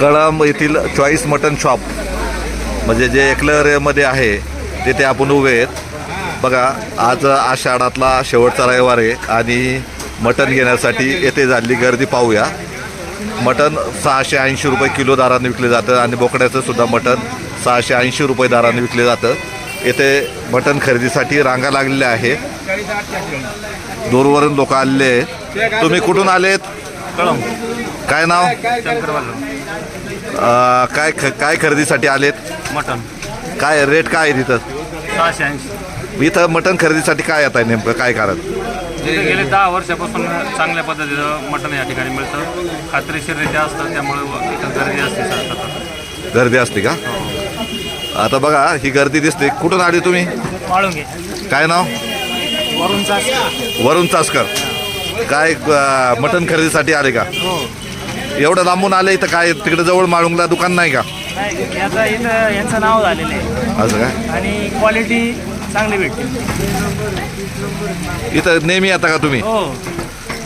कळंब येथील choice mutton shop म्हणजे जे एकलरेमध्ये आहे तिथे आपण उभे आहेत. बघा आज आषाढातला शेवटचा रविवार आहे आणि मटण घेण्यासाठी येथे झालेली गर्दी पाहूया. मटण सहाशे ऐंशी रुपये किलो दाराने विकले जातं आणि बोकड्याचं सुद्धा मटण सहाशे ऐंशी रुपये दाराने विकले जातं. येथे मटण खरेदीसाठी रांगा लागलेल्या आहेत दूरवरून लोक आलेले आहेत. तुम्ही कुठून आलेत? काय नाव? अं, काय ख- काय खरेदीसाठी आलेत? मटन. काय रेट काय आहे तिथं? सहाशे ऐंशी. इथं मटण खरेदीसाठी काय येत आहे नेमकं काय कारण? तिथे गेले दहा वर्षापासून चांगल्या पद्धतीचं मटण या ठिकाणी मिळतं. खात्रीशीररित्या असतं त्यामुळे इथं गर्दी असते. गर्दी असते का? आता बघा ही गर्दी दिसते. कुठून आली तुम्ही? वाळून काय नाव? वरून वरुण चासकर. काय अं, मटण खरेदीसाठी आले का? हो. एवढं लांबून आले इथं काय? तिकडे जवळ माळुंगला दुकान नाही का? नाही याचा इथं यांचं नाव झालेलं आहे. असं काय? आणि क्वालिटी चांगली भेटते. इथं नेहमी येता का तुम्ही? हो.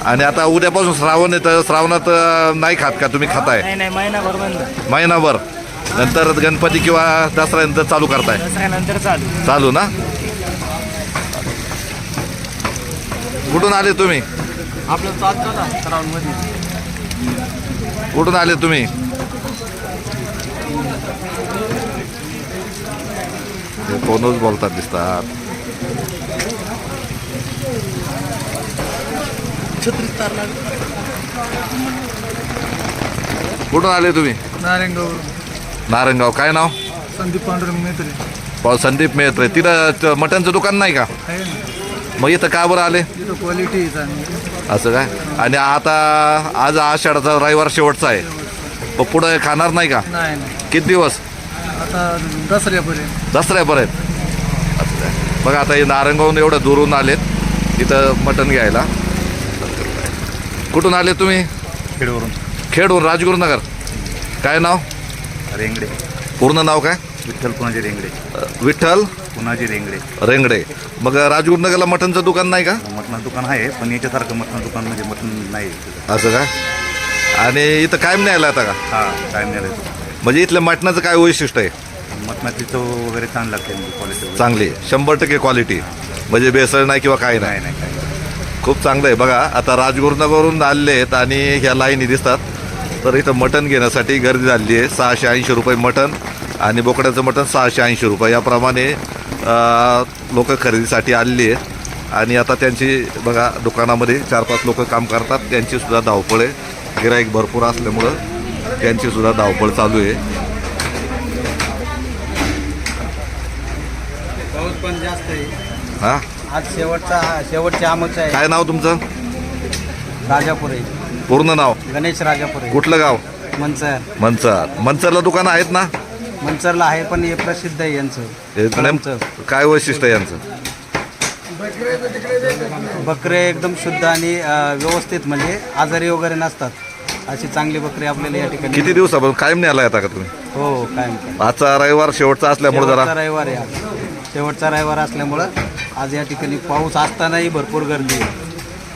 आणि आता उद्यापासून श्रावण येतं श्रावणात अं, नाही खात का तुम्ही? खाताय? नाही नाही महिनाभर बंद. महिनाभर. नंतर गणपती किंवा दसऱ्यानंतर चालू करताय? दसऱ्यानंतर चालू. चालू ना? कुठून आले तुम्ही? आपलं चालतं ना सराउंडमध्ये कुठून आले तुम्ही? फोनच बोलतात दिसतात. कुठून आले तुम्ही? नारायणगाव. नारंगाव काय नाव? संदीप पांडुरंग मेत्रे पाव संदीप मेहत्रे. तिथं मटणचं दुकान नाही का? मग इथं का बरं आले? क्वालिटी असं काय? आणि आता आज आषाढाचा रविवार शेवटचा आहे. मग पुढं खाणार नाही का? नाही नाही. किती दिवस? आता दसऱ्यापर्यंत. दसऱ्यापर्यंत. असं काय? बघा आता हे नारंगावून एवढं दुरून आलेत. इथं मटण घ्यायला. कुठून आले तुम्ही? खेडवरून. खेडून राजगुरुनगर. काय नाव? रेंगडे. पूर्ण नाव काय? विठ्ठल पुनाजी रेंगडे. विठ्ठल? पुनाजी रेंगडे. रेंगडे. मग राजगुरुनगरला मटणचं दुकान नाही का? मटण दुकान आहे पण याच्यासारखं मटण दुकान म्हणजे मटण नाही. असं काय आणि इथं कायम नाही आलं आता का? हा टाईम नाही म्हणजे इथल्या मटणाचं काय वैशिष्ट्य आहे? मटणाची चव वगैरे छान लागते क्वालिटी चांगली. शंभर टक्के क्वालिटी म्हणजे बेसळ नाही किंवा काही नाही. नाही नाही काय खूप चांगलं आहे. बघा आता राजगुरुनगरवरून आलेले आहेत आणि ह्या लाईनी दिसतात. तर इथं मटण घेण्यासाठी गर्दी झालेली आहे. सहाशे ऐंशी रुपये मटण. आणि बोकड्याचं मटण सहाशे ऐंशी रुपये. याप्रमाणे लोक खरेदीसाठी आलेली आहेत. आणि आता त्यांची बघा दुकानामध्ये चार पाच लोक काम करतात. त्यांची सुद्धा धावपळ आहे. गिराईक भरपूर असल्यामुळं त्यांची सुद्धा धावपळ चालू आहे. पाऊस पण जास्त आहे. हां? आज शेवटचा शेवटची आमच आहे. काय नाव तुमचं? राजापुरे. पूर्ण नाव? गणेश राजापुरे. कुठलं गाव? मंचर. मंचर. मंचरला दुकानं आहेत ना? मंचरला आहे पण हे प्रसिद्ध आहे यांचं. हे. नेम- काय वैशिष्ट्य आहे यांचं? बकरे एकदम शुद्ध आणि अं, व्यवस्थित म्हणजे आजारी वगैरे नसतात. अशी चांगली बकरी आपल्याला या ठिकाणी किती दिवसापासून कायम नाही आलाय आता का तुम्ही? हो काय आजचा रविवार शेवटचा असल्यामुळे शेवटचा जरा रविवार आहे आज. शेवटचा रविवार असल्यामुळं आज या ठिकाणी पाऊस असतानाही भरपूर गर्दी आहे.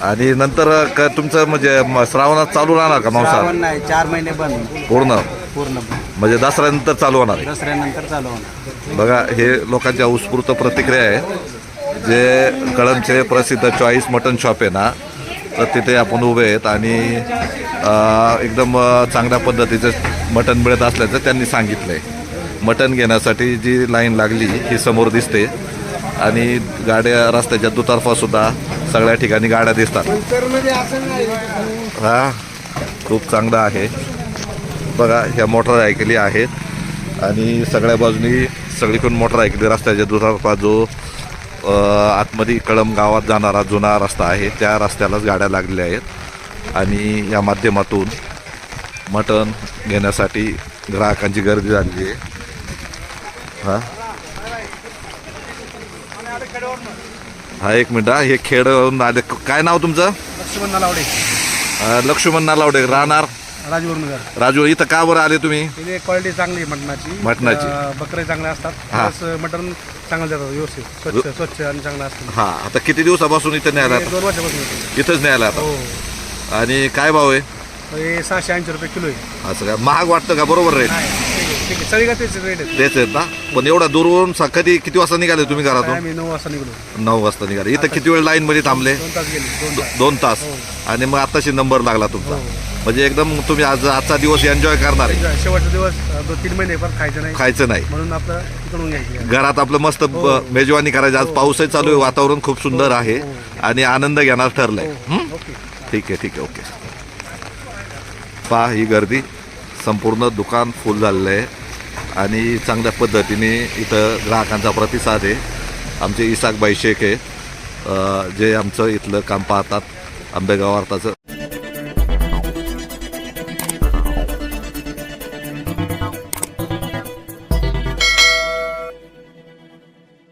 आणि नंतर क- तुमचं म्हणजे म- श्रावणात चालू राहणार का मांसाहार? श्रावण नाही चार महिने बंद. पूर्ण. पूर्ण म्हणजे दसऱ्यानंतर चालू होणार आहे. दसऱ्यानंतर चालू होणार. बघा हे लोकांच्या उत्स्फूर्त प्रतिक्रिया आहे. जे कळमचे प्रसिद्ध चॉईस मटन शॉप आहे ना तर तिथे आपण उभे आहेत आणि एकदम चांगल्या पद्धतीचं मटण मिळत असल्याचं त्यांनी सांगितलं आहे मटण घेण्यासाठी जी लाईन लागली ही समोर दिसते. आणि गाड्या रस्त्याच्या दुतर्फासुद्धा सगळ्या ठिकाणी गाड्या दिसतात. हा खूप चांगलं आहे. बघा ह्या मोटर ऐकली आहेत. आणि सगळ्या बाजूनी सगळीकडून मोटर ऐकली रस्त्याच्या दुतर्फा जो आतमध्ये कळम गावात जाणारा जुना रस्ता आहे त्या रस्त्यालाच गाड्या लागलेल्या आहेत. आणि या माध्यमातून मटण घेण्यासाठी ग्राहकांची गर्दी झालेली आहे. हा? हा एक मिनिट हा हे खेडवरून आले. काय नाव तुमचं? लक्ष्मण नालावडे. लक्ष्मण नालावडे राहणार? राजगुरुनगर राजू इथं का बरं आले तुम्ही? क्वालिटी चांगली आहे मटणाची. मटणाची. अं, बकरे चांगले असतात. हा. प्लस मटण चांगलं देतात व्यवस्थित. स्वच्छ स्वच्छ आणि चांगलं असतं. हा आता किती दिवसापासून इथं न्यायला हे दोन वर्षापासून येतो. इथंच न्यायला आता? हो. आणि काय भाव आहे? हे सहाशे ऐंशी रुपये किलो आहे. असं काय महाग वाटतं का? बरोबर रेट नाही, ठीक आहे, ठीक आहे सगळी का तेच रेट आहेत तेच आहेत ना? पण एवढा दूरवरून स- कधी किती वाजता निघाले तुम्ही घरातून? आम्ही नऊ वाजता निघलो. नऊ वाजता निघाले. इथं किती वेळ लाईन मध्ये थांबले? दोन तास गेले दोन तास. दोन तास. आणि मग आताशी नंबर लागला तुमचा. म्हणजे एकदम तुम्ही आज आजचा दिवस एन्जॉय करणार आहे. शेवटचा दिवस अं, दोन तीन महिने खायचं नाही. खायचं नाही. म्हणून आपलं घ्यायचं. घरात आपलं मस्त ब- मेजवानी करायची. आज पाऊसही चालू आहे वातावरण खूप सुंदर आहे आणि आनंद घेणार ठरलाय. हं? ओके. ठीक आहे ठीक आहे ओके. पहा ही गर्दी. संपूर्ण दुकान फुल झालेलं आहे. आणि चांगल्या पद्धतीने इथं ग्राहकांचा प्रतिसाद आहे. आमचे इसाकबाई शेख आहे. जे आमचं इथलं काम पाहतात. आंबेगाव अर्थाचं